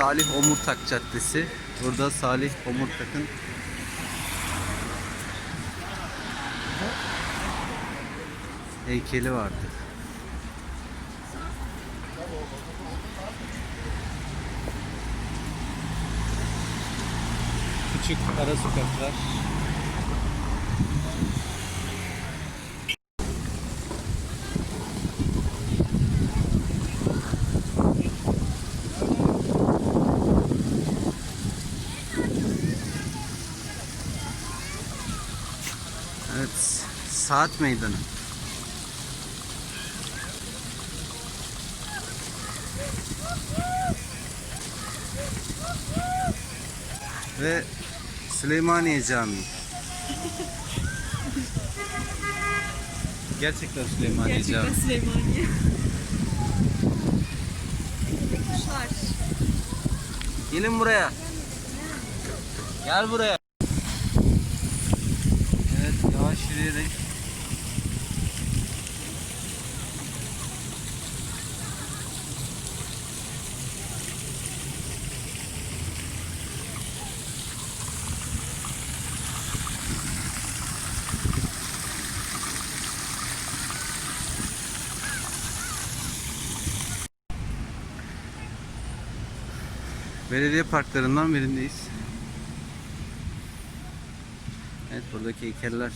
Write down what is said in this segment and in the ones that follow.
Salih Omurtak Caddesi. Burada Salih Omurtak'ın heykeli vardı. Küçük ara sokaklar. Evet, saat meydanı. Ve Süleymaniye Camii. Gerçekten Süleymaniye Gerçekten Camii. Süleymaniye. Kuşlar. Gelin buraya. Gel buraya. Evet yavaş yürüyerek. Belediye parklarından birindeyiz. Evet buradaki heykeller.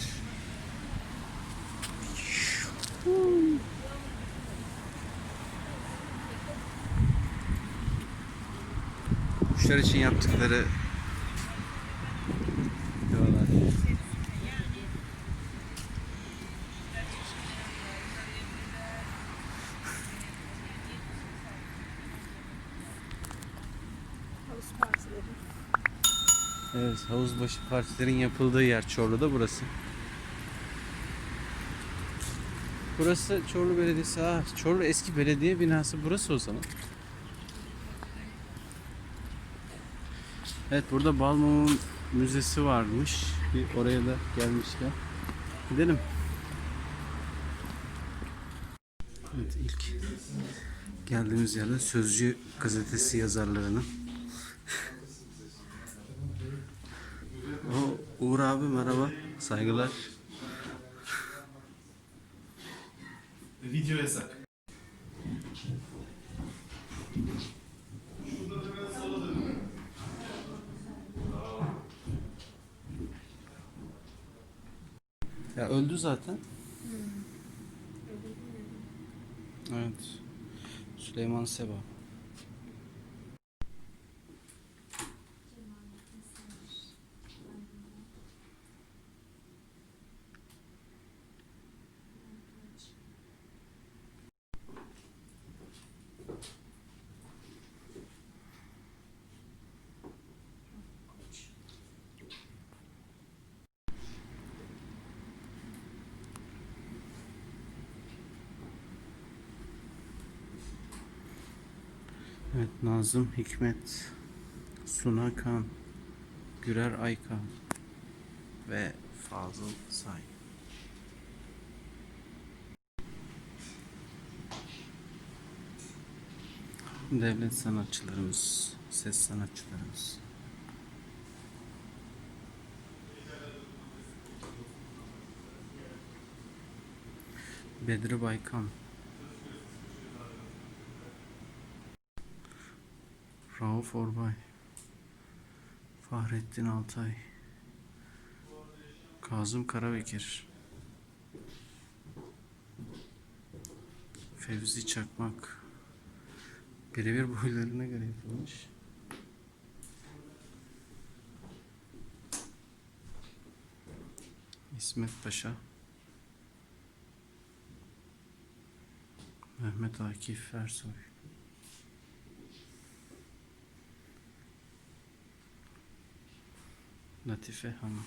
Kuşlar için yaptıkları Havuz partileri. Evet havuzbaşı partilerin yapıldığı yer Çorlu'da burası. Burası Çorlu Belediyesi. Aa, Çorlu eski belediye binası burası o zaman. Evet burada Balmum'un müzesi varmış. Bir oraya da gelmişken. Gidelim. Evet ilk geldiğimiz yerde Sözcü gazetesi yazarlarının Uğur abi merhaba. Saygılar. Video yasak. Ya öldü zaten. Evet. Süleyman Seba. Evet Nazım Hikmet, Suna Kan, Gürer Aykan ve Fazıl Say. Devlet sanatçılarımız, ses sanatçılarımız. Bedri Baykan. Rauf Orbay Fahrettin Altay Kazım Karabekir Fevzi Çakmak Birebir boylarına göre yapılmış. İsmet Paşa Mehmet Akif Ersoy Latife Hanım.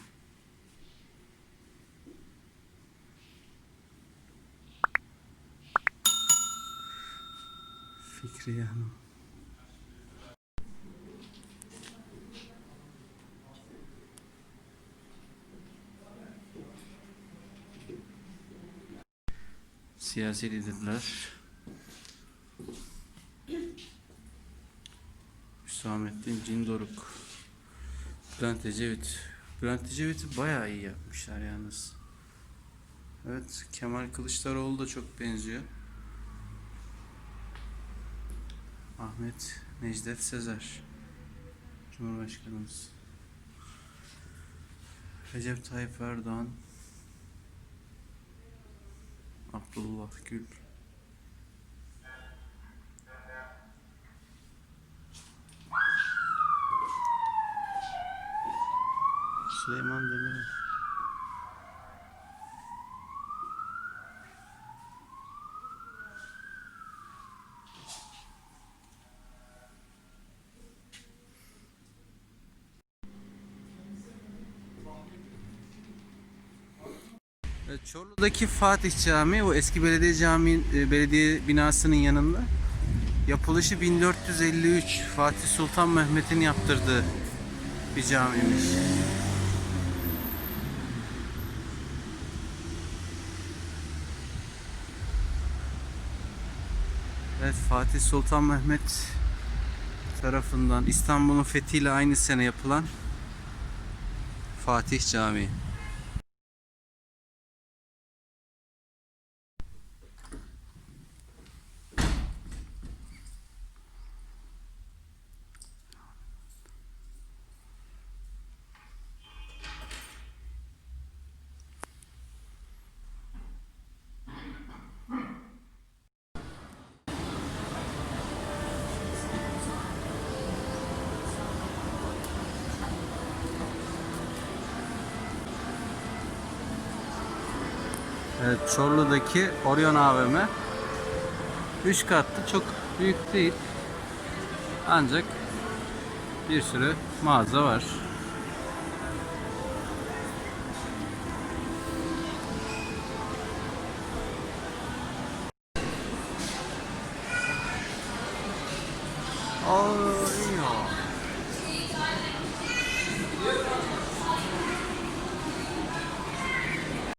Fikriye Hanım. Siyasi liderler. Hüsamettin Cindoruk. Bülent Ecevit. Bülent Ecevit'i bayağı iyi yapmışlar yalnız. Evet Kemal Kılıçdaroğlu da çok benziyor. Ahmet Necdet Sezer. Cumhurbaşkanımız. Recep Tayyip Erdoğan. Abdullah Gül. Demirel. Evet, Çorlu'daki Fatih Camii, o eski belediye cami e, belediye binasının yanında. Yapılışı 1453. Fatih Sultan Mehmet'in yaptırdığı bir camiymiş. Evet Fatih Sultan Mehmet tarafından İstanbul'un fethiyle aynı sene yapılan Fatih Camii. Evet, Çorlu'daki Orion AVM 3 katlı çok büyük değil. Ancak bir sürü mağaza var. Orion.